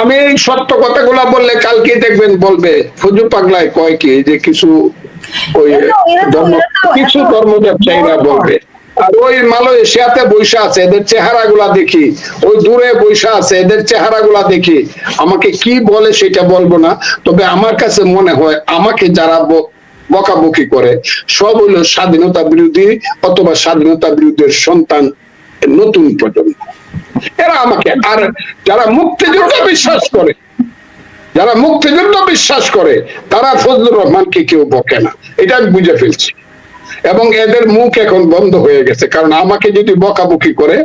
আমি এই সত্য কথাগুলা বললে কালকে দেখবেন বলবে ফজু পাগলায় কয় কি যে কিছু ওই ধর্ম কিছু ধর্ম ব্যবসায়ীরা বলবে। আর ওই মালয়েশিয়াতে বৈশা আছে এদের চেহারা গুলা দেখি। ওই দূরে বৈশা আছে এদের চেহারা গুলা দেখি। আমাকে কি বলে সেটা বলব না তবে আমার কাছে মনে হয় আমাকে যারা বকাবকি করে সব হইল স্বাধীনতা বিরোধী অথবা স্বাধীনতা বিরোধীর সন্তান নতুন প্রজন্ম। এরা আমাকে, আর যারা মুক্তিযুদ্ধ বিশ্বাস করে, যারা মুক্তিযুদ্ধ বিশ্বাস করে, তারা ফজলুর রহমানকে কেউ বকে না। এটা আমি বুঝে ফেলছি। এবং এদের মুখ এখন বন্ধ হয়ে গেছে, কারণ আমাকে যদি বকাবকি করে,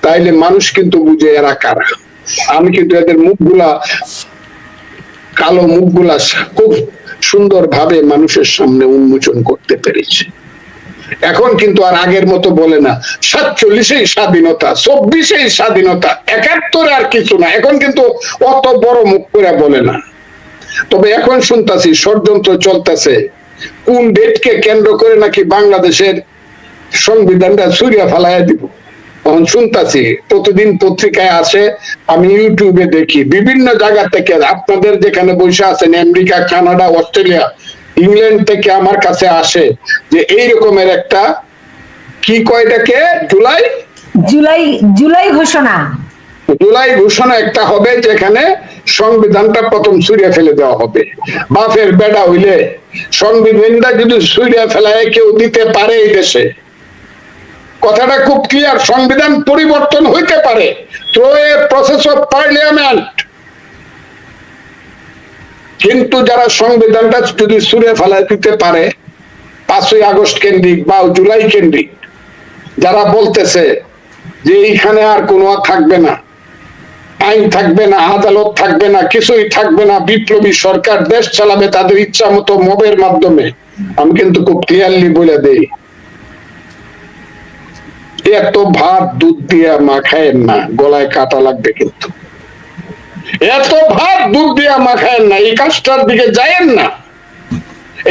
তাইলে মানুষ কিন্তু বুঝে এরা কারা। আমি কিন্তু এদের মুখগুলা, কালো মুখগুলা খুব সুন্দর ভাবে মানুষের সামনে উন্মোচন করতে পেরেছি। এখন কিন্তু আর আগের মতো বলে না। সাতচল্লিশেই স্বাধীনতা, চব্বিশেই স্বাধীনতা, একাত্তরে আর কিছু না। এখন কিন্তু অত বড় মুখ করে বলে না। তবে এখন শুনতাছি, ষড়যন্ত্র চলতেছে। কোন ডেটকে কেন্দ্র করে নাকি বাংলাদেশের সংবিধানটা সুরিয়া ফালাইয়া দিব? তখন শুনতাছি, প্রতিদিন পত্রিকায় আসে আমি ইউটিউবে দেখি, বিভিন্ন জায়গা থেকে আপনাদের যেখানে বসে আছেন, আমেরিকা, কানাডা, অস্ট্রেলিয়া ইংল্যান্ড থেকে আমার কাছে আসে যে এই রকমের একটা কি কয়টাকে জুলাই? জুলাই জুলাই ঘোষণা। জুলাই ঘোষণা একটা হবে যেখানে সংবিধানটা প্রথম সুরিয়া ফেলে দেওয়া হবে। বাপের বেড়া হইলে সংবিধানটা যদি সুরিয়া ফেলায় কেউ দিতে পারে এই দেশে। কথাটা খুব ক্লিয়ার সংবিধান পরিবর্তন হইতে পারে। Through a process of parliament কিন্তু যারা সংবিধানটা যদি সুরে ফেলায় দিতে পারে, পাঁচই আগস্ট কেন্দ্রিক বা জুলাই কেন্দ্রিক, যারা বলতেছে যে এইখানে আর কোনো থাকবে না, আইন থাকবে না, আদালত থাকবে না, কিছুই থাকবে না, বিপ্লবী সরকার দেশ চালাবে, তাদের ইচ্ছা মতো মবের মাধ্যমে, আমি কিন্তু খুব ক্লিয়ারলি বলে দেই, এত ভাত দুধ দিয়ে মাখায়েন না, গলায় কাটা লাগবে কিন্তু। এত ভাত দুধ দিয়ে মাখায়েন না, এই কাজটার দিকে যায়েন না।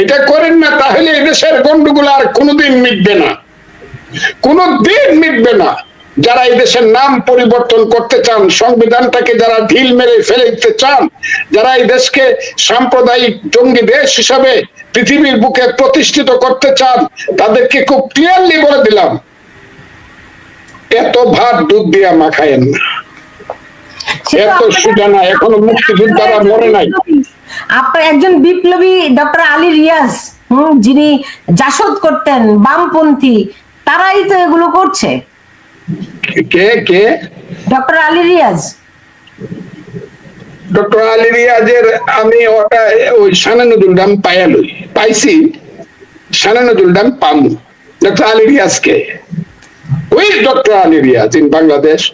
এটা করেন না, তাহলে এদেশের গন্ডগোল আর কোনোদিন মিটবে না। কোনোদিন মিটবে না। যারা এই দেশের নাম পরিবর্তন করতে চান, সংবিধানটাকে যারা ঢিল মেরে ফেলে দিতে চান, যারা এই দেশকে সাম্প্রদায়িক জঙ্গি দেশ হিসাবে পৃথিবীর বুকে প্রতিষ্ঠিত করতে চান, তাদেরকে খুব ক্লিয়ারলি বলে দিলাম, এত ভাত দুধ দিয়া মাখায়েন না। এত আপনাদের- সোজা না এখনও মুক্তিযোদ্ধারা মরে নাই। আপনার একজন বিপ্লবী ডক্টর আলী রিয়াজ হুম, যিনি জাসদ করতেন বামপন্থী তারাই তো এগুলো করছে। কে কে? ডক্টর আলী রিয়াজ। ডক্টর আলী রিয়াজের আমি ওটা ওই ডাম পায়ালই পাইছি। ডাম পামু। ডক্টর আলী রিয়াজকে। ওই ডক্টর আলী রিয়াজ ইন বাংলাদেশ?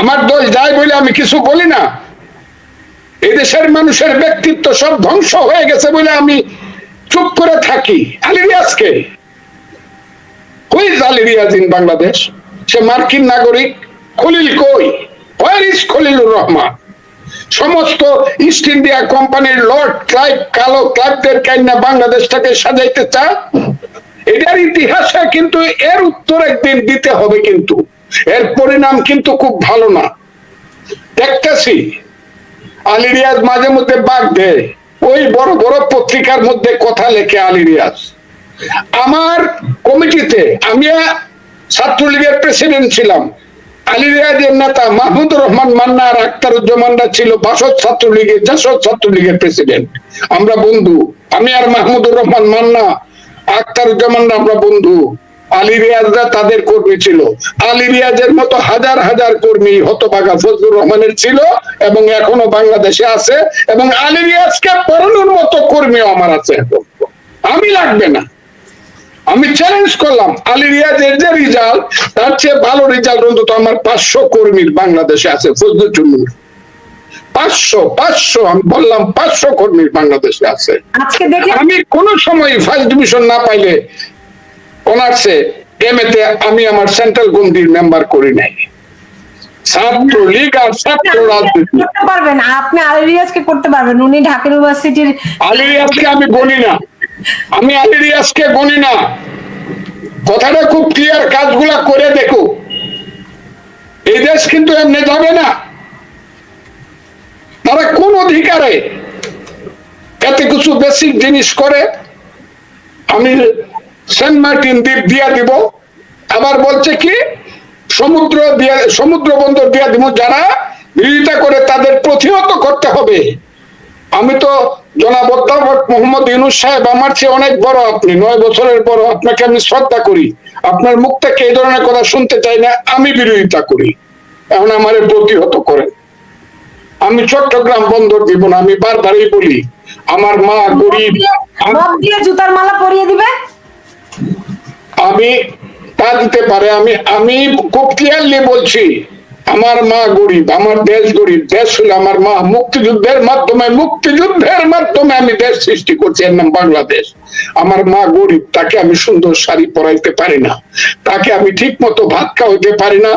আমার দল যায় বলে আমি কিছু বলি না। এই দেশের মানুষের ব্যক্তিত্ব সব ধ্বংস হয়ে গেছে বলে আমি চুপ করে থাকি। Ali রিয়াজকে who is Ali Riaz in Bangladesh? সে মার্কিন নাগরিক। খলিল কই? হোয়ার খলিলুর রহমান? সমস্ত ইস্ট ইন্ডিয়া কোম্পানির লর্ড ক্লাইভ কালো ক্লাইভদের কাইনা বাংলাদেশটাকে সাজাইতে চা এটার ইতিহাসে কিন্তু এর উত্তর একদিন দিতে হবে কিন্তু। এর পরিণাম কিন্তু খুব ভালো না। দেখতেছি, আলী রিয়াজ মাঝে মধ্যে বাদ দেয়। ওই বড় বড় পত্রিকার মধ্যে কথা লেখে আলী রিয়াজ। আমার কমিটিতে আমি ছাত্রলীগের প্রেসিডেন্ট ছিলাম। আলী রিয়াজের নেতা মাহমুদুর রহমান মান্না আর আখতারুজ্জামানরা ছিল বাসদ ছাত্রলীগের, জাসদ ছাত্রলীগের প্রেসিডেন্ট। আমরা বন্ধু। আমি আর মাহমুদুর রহমান মান্না, আখতারুজ্জামানরা আমরা বন্ধু। আলী রিয়াজরা তাদের কর্মী ছিল। আলী রিয়াজের মতো হাজার হাজার কর্মী ফজলুর রহমানের ছিল এবং এখনও বাংলাদেশে আছে এবং আলী রিয়াজকে পড়ানোর মতো কর্মীও আমার আছে। আমি লাগবে না। আমি চ্যালেঞ্জ করলাম। আলী রিয়াজের যে রেজাল্ট তার চেয়ে ভালো রেজাল্ট অন্তত আমার পাঁচশো কর্মীর বাংলাদেশে আছে ফজলুর জন্য পাঁচশো পাঁচশো আমি বললাম পাঁচশো কর্মীর বাংলাদেশে আছে। আমি কোন সময় ফার্স্ট ডিভিশন না পাইলে অনার্সে এম তে আমি আমার সেন্ট্রাল কমিটির মেম্বার করি নাই। ছাত্র লীগ আর ছাত্র রাজনীতি। পারবেন আপনি আলী রিয়াজকে করতে পারবেন। উনি ঢাকা ইউনিভার্সিটির আলী রিয়াজকে আমি না। আমি আলী রিয়াজকে না। কথাটা খুব ক্লিয়ার কাজগুলা করে দেখো। এই দেশ কিন্তু এমনি যাবে না। তারা কোন অধিকারে এত কিছু বেসিক জিনিস করে? আমি সেন্ট মার্টিন দ্বীপ দিয়া দিব। আবার বলছে কি, সমুদ্র দিয়া, সমুদ্র বন্দর দিয়া দিব যারা বিরোধিতা করে তাদের প্রতিহত করতে হবে। আমি তো জনাব অধ্যাপক মোহাম্মদ ইউনুস সাহেব, আমার চেয়ে অনেক বড় আপনি, নয় বছরের বড়, আপনাকে আমি শ্রদ্ধা করি। আপনার মুখ থেকে এই ধরনের কথা শুনতে চাই না, আমি বিরোধিতা করি। এখন আমার প্রতিহত করেন। আমি চট্টগ্রাম বন্দর দিব না, আমি বারবারই বলি, আমার মা গরিব। জুতার মালা পরিয়ে দিবে? আমি তা দিতে পারে, আমি আমি খুব ক্লিয়ারলি বলছি, আমার মা গরিব, আমার দেশ গরিব, দেশ হলো আমার মা, মুক্তিযুদ্ধের মাধ্যমে মুক্তিযুদ্ধের মাধ্যমে আমি দেশ সৃষ্টি করছি, এর নাম বাংলাদেশ। আমার মা গরিব, তাকে আমি সুন্দর শাড়ি পরাইতে পারি না, তাকে আমি ঠিক মতো ভাত খাওয়াইতে পারি না,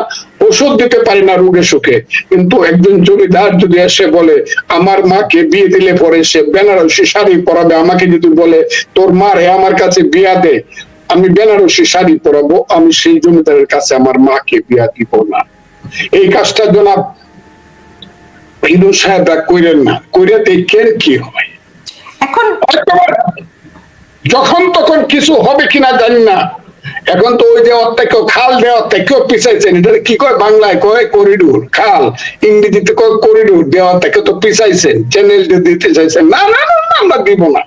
ওষুধ দিতে পারি না রোগে সুখে। কিন্তু একজন জমিদার যদি এসে বলে, আমার মাকে বিয়ে দিলে পরে সে বেনারসি শাড়ি পরাবে, আমাকে যদি বলে, তোর মারে আমার কাছে বিয়া দে আমি বেনারসি শাড়ি পরাবো আমি সেই জমিদারের কাছে আমার মাকে বিয়া দিব না। এই কাজটা জনাব হিন্দু সাহেবরা কইরেন না। কইরে দেখেন কি হয়। এখন যখন তখন কিছু হবে কিনা জানি না। এখন তো ওই যে অর্থেক খাল দেওয়া কেউ পিছাইছেন। এটা কি কয় বাংলায় কয়? করিডোর খাল। ইংরেজিতে কয় করিডোর দেওয়া থেকে তো পিছাইছেন। চ্যানেল দিতে চাইছেন। না না না, আমরা দিব না।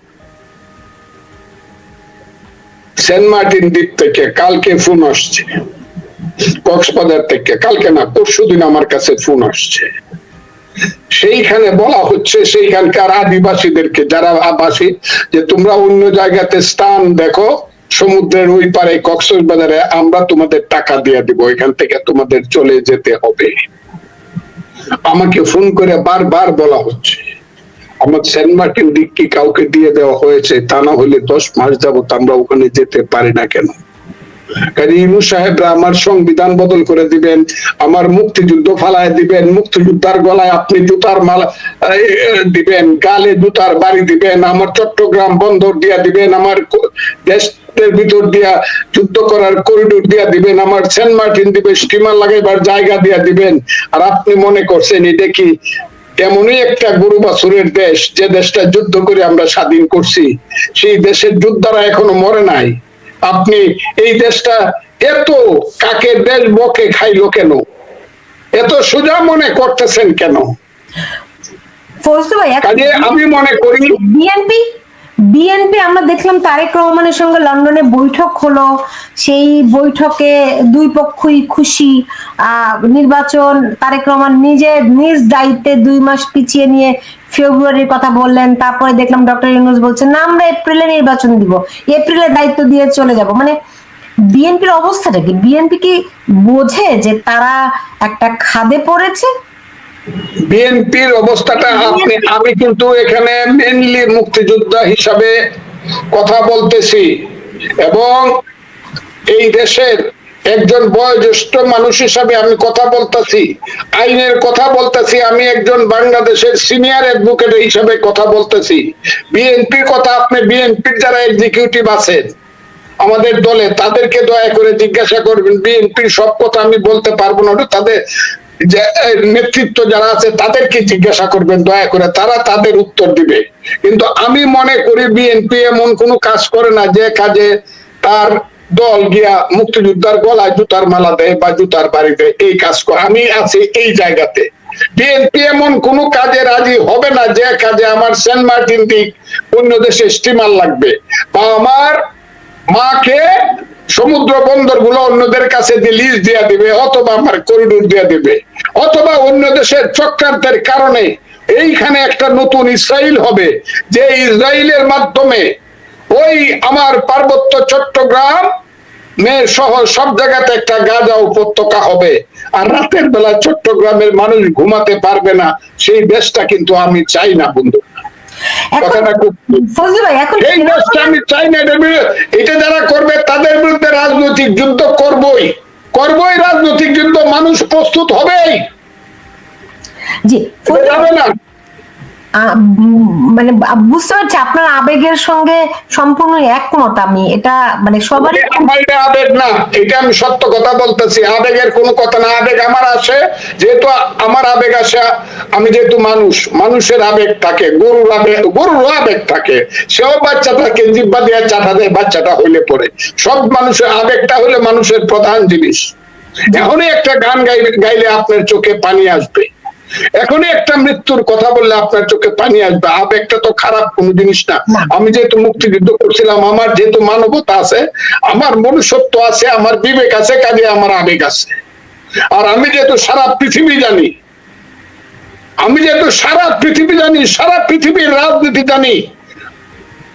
সেন্ট মার্টিন দ্বীপ থেকে কালকে ফোন আসছে। কক্সবাজার থেকে, কালকে না, পরশু দিন আমার কাছে ফোন আসছে। সেইখানে বলা হচ্ছে, সেইখানকার আদিবাসীদেরকে, যারা আবাসী, যে তোমরা অন্য জায়গাতে স্থান দেখো, সমুদ্রের ওই পারে কক্সবাজারে, আমরা তোমাদের টাকা দিয়ে দিব, এখান থেকে তোমাদের চলে যেতে হবে। আমাকে ফোন করে বারবার বলা হচ্ছে। আমার সেন্ট মার্টিন দিক কি কাউকে দিয়ে দেওয়া হয়েছে, তা না হলে দশ মাস যাবত আমরা ওখানে যেতে পারি না কেন? ইনু সাহেবরা আমার সংবিধান বদল করে দিবেন, আমার মুক্তিযুদ্ধ ফালায় দিবেন, মুক্তিযোদ্ধার গলায় আপনি জুতার মালা দিবেন, গালে জুতার বাড়ি দিবেন, আমার চট্টগ্রাম বন্দর দিয়া দিবেন, আমার দেশের ভিতর দিয়া যুদ্ধ করার করিডোর দিয়া দিবেন, আমার সেন্ট মার্টিন দিবে, স্টিমার লাগাইবার জায়গা দিয়া দিবেন। আর আপনি মনে করছেন এটা কি এমনই একটা গরু বাছুরের দেশ যে দেশটা যুদ্ধ করে আমরা স্বাধীন করছি। সেই দেশের যোদ্ধারা এখনও মরে নাই। আপনি এই দেশটা এত কাকের দেশ বকে খাইলো কেন? এত সোজা মনে করতেছেন কেন? কাজে আমি মনে করি বিএনপি বিএনপি আমরা দেখলাম তারেক রহমানের সঙ্গে লন্ডনে বৈঠক হলো। সেই বৈঠকে দুই পক্ষই খুশি। নির্বাচন, তারেক রহমান নিজে নিজ দায়িত্বে দুই মাস পিছিয়ে নিয়ে ফেব্রুয়ারির কথা বললেন। তারপরে দেখলাম ডক্টর ইউনুস বলছেন, না, আমরা এপ্রিলে নির্বাচন দিব। এপ্রিলে দায়িত্ব দিয়ে চলে যাব। মানে বিএনপির অবস্থাটা কি? বিএনপি কি বোঝে যে তারা একটা খাদে পড়েছে? বিএনপির অবস্থাটা আপনি, আমি কিন্তু এখানে মেনলি মুক্তিযোদ্ধা হিসাবে কথা বলতেছি। এবং এই দেশের একজন বয়োজ্যেষ্ঠ মানুষ হিসাবে আমি কথা বলতেছি, আইনের কথা বলতেছি, আমি একজন বাংলাদেশের সিনিয়র অ্যাডভোকেট হিসাবে কথা বলতেছি। বিএনপির কথা আপনি বিএনপির যারা এক্সিকিউটিভ আছেন, আমাদের দলে, তাদেরকে দয়া করে জিজ্ঞাসা করবেন, বিএনপির সব কথা আমি বলতে পারব না, তাদের যে নেতৃত্ব যারা আছে, তাদেরকে জিজ্ঞাসা করবেন, দয়া করে, তারা তাদের উত্তর দিবে। কিন্তু আমি মনে করি বিএনপি এমন কোনো কাজ করে না, যে কাজে তার দল গিয়া মুক্তিযোদ্ধার গলায় জুতার মালা দেয় বা জুতার বাড়ি দেয়, এই কাজ করে। আমি আছি এই জায়গাতে। বিএনপি এমন কোন কাজে রাজি হবে না, যে কাজে আমার সেন্ট মার্টিন দিক অন্য দেশে স্টিমার লাগবে। বা আমার মাকে সমুদ্র বন্দরগুলো অন্যদের কাছে লিজ দিয়ে দিবে, অথবা আমার করিডোর দিয়ে দিবে, অথবা অন্য দেশের চক্রান্তের কারণে এইখানে একটা নতুন ইসরায়েল হবে, যে ইসরায়েলের মাধ্যমে ওই আমার পার্বত্য চট্টগ্রাম মেয়ের শহর সব জায়গাতে একটা গাজা উপত্যকা হবে। আর রাতের বেলা চট্টগ্রামের মানুষ ঘুমাতে পারবে না, সেই দেশটা কিন্তু আমি চাই না, বন্ধু। এটা যারা করবে তাদের বিরুদ্ধে রাজনৈতিক যুদ্ধ করবই। করবই রাজনৈতিক যুদ্ধ মানুষ প্রস্তুত হবেই। জি যাবে না। মানে বুঝতে পারছি আপনার আবেগের সঙ্গে সম্পূর্ণ একমত আমি। এটা মানে এটা আবেগ না, এটা আমি সত্য কথা বলতেছি। আবেগের কোনো কথা না, আবেগ আমার আসে, যেহেতু আমার আবেগ আসে, আমি যেহেতু মানুষ, মানুষের আবেগ থাকে, গরুর আবেগ গরুর আবেগ থাকে। সেও বাচ্চাটাকে জিব্বা দিয়ে চাটা দেয়, বাচ্চাটা হইলে পরে সব মানুষের আবেগটা হলে মানুষের প্রধান জিনিস। এখনই একটা গান গাইলে আপনার চোখে পানি আসবে। এখনই একটা মৃত্যুর কথা বললে আপনার চোখে পানি আসবে। আবেগটা তো খারাপ কোনো জিনিস না। আমি যেহেতু মুক্তিযুদ্ধ করছিলাম আমার যেহেতু মানবতা আছে আমার মনুষ্যত্ব আছে আমার বিবেক আছে কাজে আমার আবেগ আছে। আর আমি যেহেতু সারা পৃথিবী জানি আমি যেহেতু সারা পৃথিবী জানি সারা পৃথিবীর রাজনীতি জানি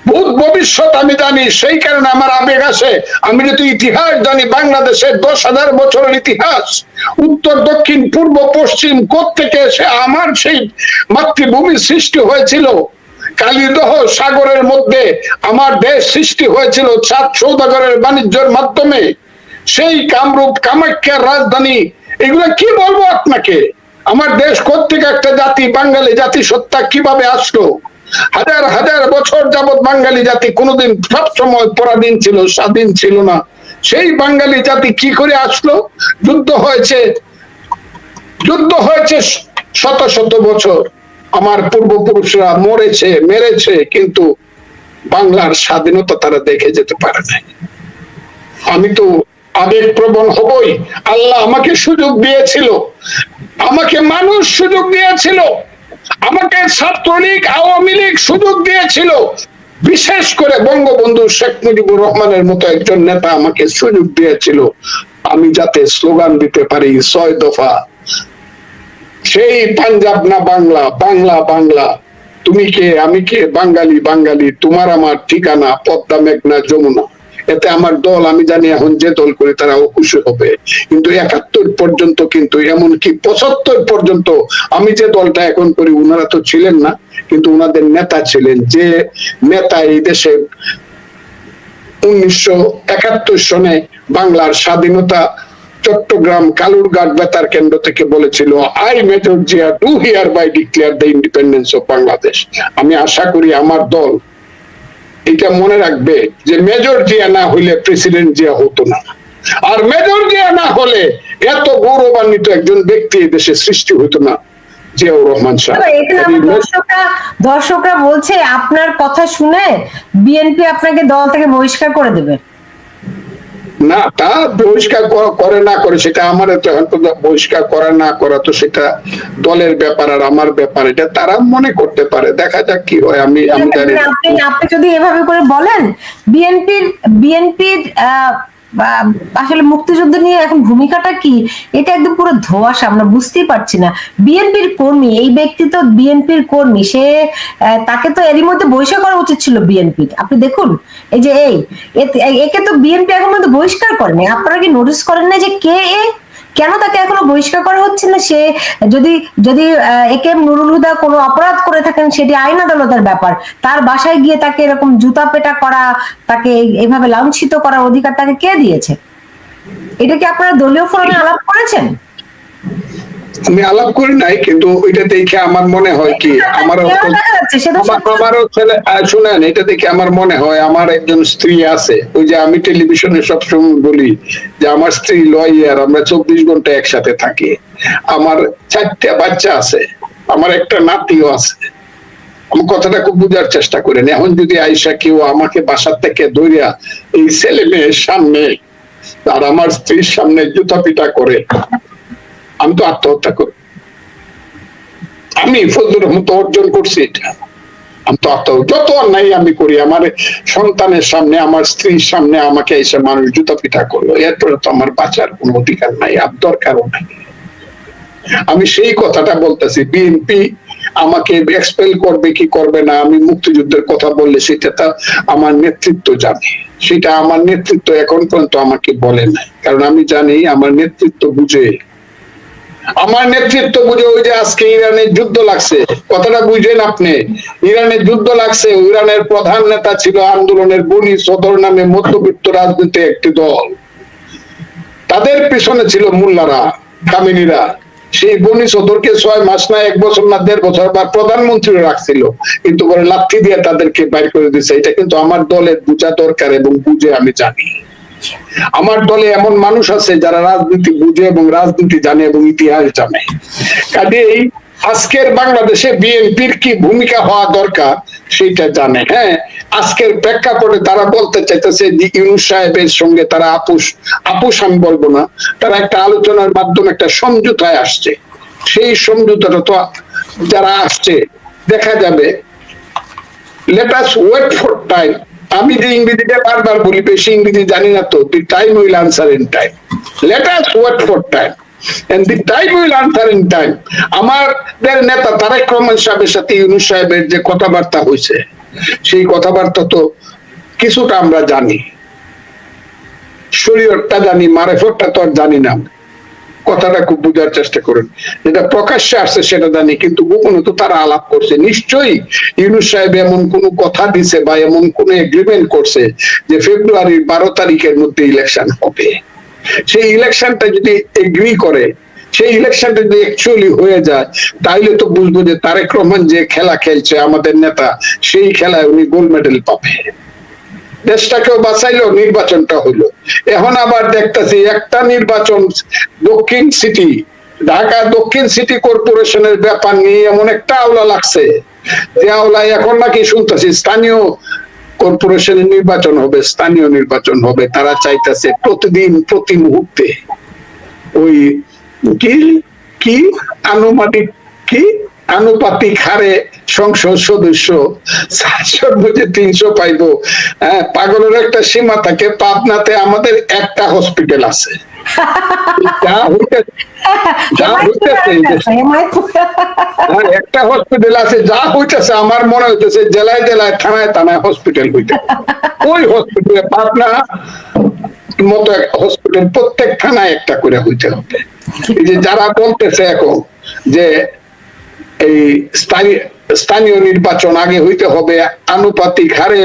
ভূত ভবিষ্যৎ আমি জানি, সেই কারণে আমার আবেগ আছে আমি যদি ইতিহাস জানি, বাংলাদেশের দশ হাজার বছরের ইতিহাস, উত্তর, দক্ষিণ, পূর্ব, পশ্চিম থেকে এসে আমার সেই মাতৃভূমির সৃষ্টি হয়েছিল। কালীদহ সাগরের মধ্যে আমার দেশ সৃষ্টি হয়েছিল চাঁদ সৌদাগরের বাণিজ্যের মাধ্যমে। সেই কামরূপ কামাখ্যার রাজধানী, এগুলো কি বলব আপনাকে? আমার দেশ কোথেকে একটা জাতি, বাঙালি জাতি সত্তা কীভাবে আসলো? হাজার হাজার বছর যাবত বাঙালি জাতি কোনোদিন সবসময় পরাধীন ছিল, স্বাধীন ছিল না। সেই বাঙালি জাতি কি করে আসলো? যুদ্ধ হয়েছে যুদ্ধ হয়েছে শত শত বছর। আমার পূর্বপুরুষরা মরেছে, মেরেছে, কিন্তু বাংলার স্বাধীনতা তারা দেখে যেতে পারে নাই। আমি তো আবেগ প্রবণ হবই। আল্লাহ আমাকে সুযোগ দিয়েছিল। আমাকে মানুষ সুযোগ দিয়েছিল। আমাকে ছাত্রলীগ, আওয়ামী লীগ সুযোগ দিয়েছিল। বিশেষ করে বঙ্গবন্ধু শেখ মুজিবুর রহমানের মতো একজন নেতা আমাকে সুযোগ দিয়েছিল। আমি যাতে স্লোগান দিতে পারি, ছয় দফা। সেই পাঞ্জাব না বাংলা বাংলা বাংলা। তুমি কে? আমি কে? বাঙালি বাঙালি। তোমার আমার ঠিকানা, পদ্মা মেঘনা যমুনা। এতে আমার দল, আমি জানি এখন যে দল করে তারাও খুশি হবে। কিন্তু একাত্তর পর্যন্ত কিন্তু, এমনকি পঁচাত্তর পর্যন্ত আমি যে দলটা এখন করি, উনারা তো ছিলেন না, কিন্তু উনাদের নেতা ছিলেন। যে নেতা এই দেশে উনিশশো একাত্তর সনে বাংলার স্বাধীনতা চট্টগ্রাম কালুরঘাট বেতার কেন্দ্র থেকে বলেছিল I Major Zia do hereby declare the independence of Bangladesh আমি আশা করি আমার দল এটা মনে রাখবে যে মেজর জিয়া না হইলে প্রেসিডেন্ট জিয়া হতো না। আর মেজর জিয়া না হলে এত গৌরবান্বিত একজন ব্যক্তি দেশে সৃষ্টি হতো না জিয়াউর রহমান সাহেব। এখানে আমার দর্শকরা দর্শকরা বলছে আপনার কথা শুনে বিএনপি আপনাকে দল থেকে বহিষ্কার করে দেবে। না, তা বহিষ্কার করে না করে, সেটা আমার বহিষ্কার করা না করা তো সেটা দলের ব্যাপার আর আমার ব্যাপার, এটা তারা মনে করতে পারে। দেখা যাক কি হয়, আমি আমি জানি আপনি যদি এভাবে করে বলেন, বিএনপির বিএনপির আসলে মুক্তিযুদ্ধ নিয়ে এখন ভূমিকাটা কি? এটা একদম পুরো ধোঁয়াশা, আমরা বুঝতেই পারছি না। বিএনপির কর্মী, এই ব্যক্তি তো বিএনপির কর্মী, সে তাকে তো এরই মধ্যে বহিষ্কার করা উচিত ছিল বিএনপির আপনি দেখুন, এই যে এই একে তো বিএনপি এখন মধ্যে বহিষ্কার করেনি। আপনারা কি নোটিস করেন না যে কে এ কেন তাকে এখনও বহিষ্কার করা হচ্ছে না? সে যদি যদি এ কে এম নুরুল হুদা কোনো অপরাধ করে থাকেন, সেটি আইন আদালতের ব্যাপার। তার বাসায় গিয়ে তাকে এরকম জুতা পেটা করা, তাকে এভাবে লাঞ্ছিত করার অধিকার তাকে কে দিয়েছে? এটা কি আপনারা দলীয় ফোরামে আলাপ করেছেন? আমি আলাপ করি নাই কিন্তু ওইটা দেখে আমার মনে হয় কি তো আমার আমারও ছেলে শুনেন এটা দেখে আমার মনে হয় আমার একজন স্ত্রী আছে। ওই যে আমি টেলিভিশনে সবসময় বলি যে আমার স্ত্রী লয়ার আমরা চব্বিশ ঘণ্টা একসাথে থাকি। আমার চারটা বাচ্চা আছে আমার একটা নাতিও আছে। আমি কথাটা খুব বুঝার চেষ্টা করেন এখন যদি আইসা কেউ আমাকে বাসার থেকে ধরিয়া এই ছেলে মেয়ের সামনে আর আমার স্ত্রীর সামনে জুতা পিটা করে আমি তো আত্মহত্যা করি। আমি ফজলুর রহমত অর্জন করছি এটা। আমি তো আত্মহত্যা যত অন্যায় আমি করি, আমার সন্তানের সামনে, আমার স্ত্রীর সামনে আমাকে এসে মানুষ জুতা পিঠা করল। এরপরে তো আমার বাঁচার কোনো অধিকার নাই, আর দরকারও নাই। আমি সেই কথাটা বলতেছি, বিএনপি আমাকে এক্সপেল করবে কি করবে না, আমি মুক্তিযুদ্ধের কথা বললে সেটা তা আমার নেতৃত্ব জানে। সেটা আমার নেতৃত্ব এখন পর্যন্ত আমাকে বলে নাই। কারণ আমি জানি, আমার নেতৃত্ব বুঝে আমার নেতৃত্ব বুঝে ওই যে আজকে ইরানের যুদ্ধ লাগছে। কথাটা বুঝেন আপনি। ইরানের যুদ্ধ লাগছে। ইরানের প্রধান নেতা ছিল আন্দোলনের বনি সদর নামে মধ্যবিত্ত রাজনীতি একটি দল। তাদের পিছনে ছিল মোল্লারা কামিনীরা সেই বনি সদরকে ছয় মাস না, এক বছর না, দেড় বছর বা প্রধানমন্ত্রী রাখছিল। কিন্তু করে লাথি দিয়ে তাদেরকে বাইর করে দিছে। এটা কিন্তু আমার দলের বুঝা দরকার এবং বুঝে আমি জানি। আমার দলে এমন মানুষ আছে যারা রাজনীতি বুঝে এবং রাজনীতি জানে এবং ইতিহাস জানে। কাজে এই আজকের বাংলাদেশে বিএনপির কি ভূমিকা হওয়া দরকার সেটা জানে। হ্যাঁ আজকের প্রেক্ষাপটে তারা বলতে চাইতেছে যে ইউনুস সাহেবের সঙ্গে তারা আপুস আপুস আমি বলব না, তারা একটা আলোচনার মাধ্যমে একটা সমঝোতায় আসছে। সেই সমঝোতাটা তো যারা আসছে, দেখা যাবে let us wait for time আমি যে ইংরেজিটা বারবার বলি, বেশি ইংরেজি জানি না তো the time will answer in time let us wait for time আমাদের নেতা তারেক রহমান সাহেবের সাথে ইউনুস সাহেবের যে কথাবার্তা হয়েছে, সেই কথাবার্তা তো কিছুটা আমরা জানি। শরীয়তটা জানি, মারেফতটা তো আর জানি না। কথাটা খুব বোঝার চেষ্টা করুন। যেটা প্রকাশ্যে আসছে সেটা জানি, কিন্তু গোপনে তো তারা আলাপ করছে। নিশ্চয়ই ইউনুস সাহেব এমন কোন কথা দিছে বা এমন কোন এগ্রিমেন্ট করছে যে ফেব্রুয়ারির বারো তারিখের মধ্যে ইলেকশন হবে। সেই ইলেকশনটা যদি এগ্রি করে, সেই ইলেকশনটা যদি অ্যাকচুয়ালি হয়ে যায়, তাইলে তো বুঝব যে তারেক রহমান যে খেলা খেলছে, আমাদের নেতা, সেই খেলায় উনি গোল্ড মেডেল পাবে। দেশটাকেও বাঁচাইলো, নির্বাচনটা হইল। এখন আবার দেখতেছি একটা নির্বাচন দক্ষিণ সিটি ঢাকা দক্ষিণ সিটি কর্পোরেশনের ব্যাপার নিয়ে এমন একটা আওলা লাগছে। যে আওলায় এখন নাকি শুনতেছি স্থানীয় কর্পোরেশনের নির্বাচন হবে, স্থানীয় নির্বাচন হবে। তারা চাইতেছে প্রতিদিন, প্রতি মুহূর্তে। ওই কি? কি? আনুমানিক কি? আনুপাতিক হারে সংসদ সদস্য সাতশোর তিনশো পাইবো। হ্যাঁ পাগলের একটা সীমা থাকে পাবনাতে আমাদের একটা হসপিটাল আছে। হ্যাঁ, একটা হসপিটাল আছে যা হইতেছে আমার মনে হইতেছে জেলায় জেলায় থানায় থানায় হসপিটাল হইতে ওই হসপিটালে পাবনা মতো হসপিটাল প্রত্যেক থানায় একটা করে হইতে হবে। এই যে যারা বলতেছে এখন যে এই স্থানীয় স্থানীয় নির্বাচন আগে হইতে হবে, আনুপাতিক হারে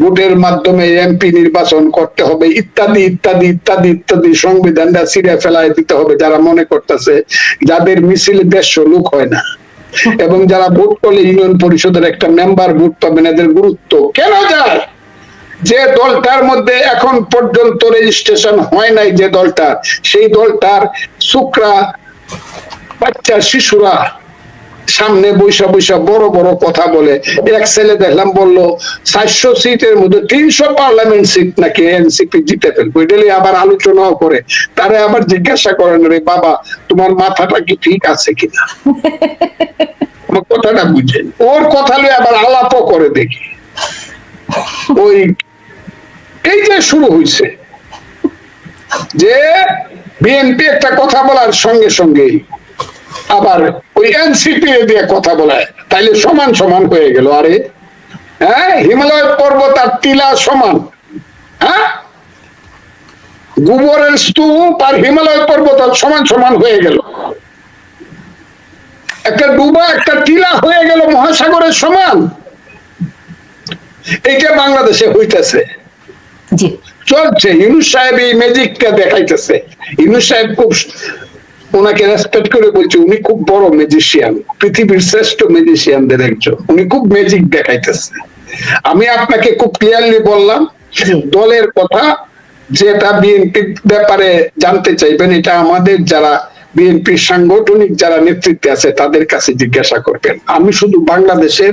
ভোটের মাধ্যমে এমপি নির্বাচন করতে হবে, ইত্যাদি ইত্যাদি ইত্যাদি ইত্যাদি সংবিধানটা ছিঁড়ে ফেলায় দিতে হবে যারা মনে করতেছে যাদের মিছিল দেড়শো লোক হয় না। এবং যারা ভোট করলে ইউনিয়ন পরিষদের একটা মেম্বার ভোট পাবেন, এদের গুরুত্ব কেন যায়? যে দলটার মধ্যে এখন পর্যন্ত রেজিস্ট্রেশন হয় নাই যে দলটা সেই দলটার শুক্রা বাচ্চা শিশুরা সামনে বৈশা বৈশা বড় বড় কথা বলে। এক ছেলে দেখলাম বলল চারশো সিটের মধ্যে তিনশো পার্লামেন্ট সিট নাকি এনসিপি জিতে ফেলব? এটা নিয়ে আবার আলোচনাও করে। তারা আবার জিজ্ঞাসা করেন রে বাবা তোমার মাথাটা কি ঠিক আছে কিনা? আমার কথাটা বুঝেন ওর কথা লয়ে আবার আলাপও করে দেখি। ওই এই যে শুরু হয়েছে যে বিএনপি একটা কথা বলার সঙ্গে সঙ্গেই আবার ওই এনসিপি দিয়ে কথা বলায়। তাইলে সমান সমান হয়ে গেল আরে। হ্যাঁ হিমালয় পর্বত আর টিলা সমান। হ্যাঁ? গোবরের স্তূপ আর হিমালয় পর্বত সমান সমান হয়ে গেল। একটা ডুবা একটা টিলা হয়ে গেল মহাসাগরের সমান। এইটা বাংলাদেশে হইতেছে। চলছে ইউনুস সাহেব এই ম্যাজিকটা দেখাইতেছে। ইউনুস সাহেব খুব ওনাকে রেসপেক্ট করে বলছে উনি খুব বড় ম্যাজিশিয়ান পৃথিবীর শ্রেষ্ঠ ম্যাজিশিয়ানদের একজন। উনি খুব ম্যাজিক দেখাইতেছে। আমি আপনাকে খুব ক্লিয়ারলি বললাম দলের কথা যেটা বিএনপির ব্যাপারে জানতে চাইবেন এটা আমাদের যারা বিএনপির সাংগঠনিক যারা নেতৃত্বে আছে, তাদের কাছে জিজ্ঞাসা করবেন। আমি শুধু বাংলাদেশের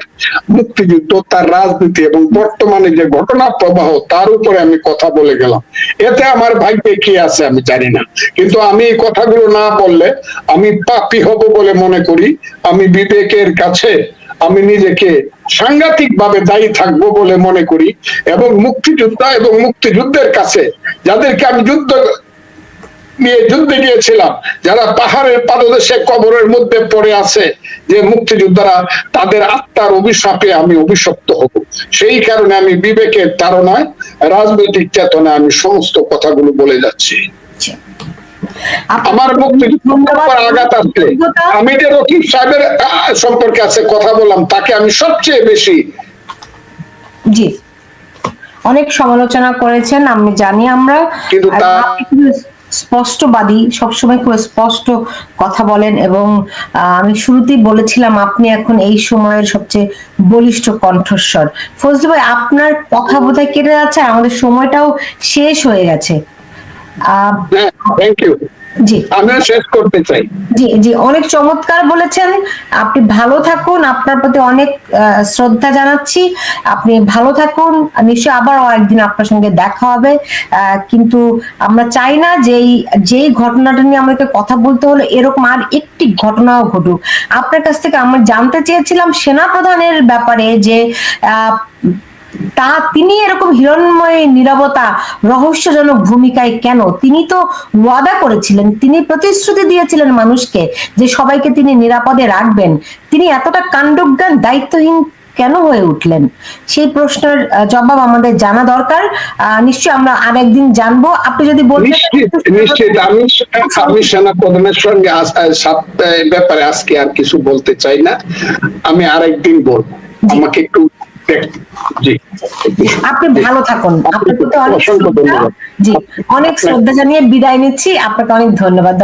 মুক্তিযুদ্ধ, তার রাজনীতি এবং বর্তমানে যে ঘটনা প্রবাহ, তার উপরে আমি কথা বলে গেলাম। এতে আমার ভাগ্যে কি আছে আমি জানি না। কিন্তু আমি এই কথাগুলো না বললে আমি পাপি হব বলে মনে করি। আমি বিবেকের কাছে, আমি নিজেকে সাংঘাতিক ভাবে দায়ী থাকব বলে মনে করি। এবং মুক্তিযোদ্ধা এবং মুক্তিযুদ্ধের কাছে, যাদেরকে আমি যুদ্ধ নিয়ে যুদ্ধে গিয়েছিলাম যারা পাহাড়ের পাদদেশে কবরের মধ্যে পড়ে আছে যে মুক্তিযোদ্ধারা তাদের আত্মার অভিশাপে আমি অভিশপ্ত হব। সেই কারণে আমি বিবেকের তারণায় রাজনৈতিক চেতনায় আমি সমস্ত কথাগুলো বলে যাচ্ছি। আমার মুক্তিযুদ্ধের আঘাত আসলে আমি যে রকিব সাহেবের সম্পর্কে আছে কথা বললাম তাকে আমি সবচেয়ে বেশি জি। অনেক সমালোচনা করেছেন আমি জানি আমরা। কিন্তু স্পষ্টবাদী সবসময় খুব স্পষ্ট কথা বলেন এবং আমি শুরুতেই বলেছিলাম আপনি এখন এই সময়ের সবচেয়ে বলিষ্ঠ কণ্ঠস্বর। ফজলু ভাই আপনার কথা বোধহয় কেটে যাচ্ছে আমাদের সময়টাও শেষ হয়ে গেছে। Ah, thank you ji. আমিও শেষ করতে চাই। জি জি অনেক চমৎকার বলেছেন। আপনি ভালো থাকুন আপনার প্রতি অনেক শ্রদ্ধা জানাচ্ছি। আপনি ভালো থাকুন নিশ্চয়ই আবার একদিন আপনার সঙ্গে দেখা হবে। আহ, কিন্তু আমরা চাই না যেই যেই ঘটনাটা নিয়ে আমাকে কথা বলতে হলো এরকম আর একটি ঘটনাও ঘটুক। আপনার কাছ থেকে আমরা জানতে চেয়েছিলাম সেনাপ্রধানের ব্যাপারে যে আহ, তা তিনি এরকম হিরণময় নিরবতা রহস্যজনক ভূমিকায় কেন? তিনি তো ওয়াদা করেছিলেন তিনি প্রতিশ্রুতি দিয়েছিলেন মানুষকে যে সবাইকে তিনি নিরাপদে রাখবেন। তিনি এতটা কাণ্ডজ্ঞান দায়িত্বহীন কেন হয়ে উঠলেন? সেই প্রশ্নের জবাব আমাদের জানা দরকার। আহ, নিশ্চয়ই আমরা আর একদিন জানব। আপনি যদি নিশ্চিত নিশ্চিত। আমি আমি সেনা প্রধানের সঙ্গে ব্যাপারে আজকে আর কিছু বলতে চাই না। আমি আরেকদিন বলব। আমাকে একটু আপনি ভালো থাকুন। আপনার প্রতি অনেক শ্রদ্ধা। জি অনেক শ্রদ্ধা জানিয়ে বিদায় নিচ্ছি। আপনাকে অনেক ধন্যবাদ।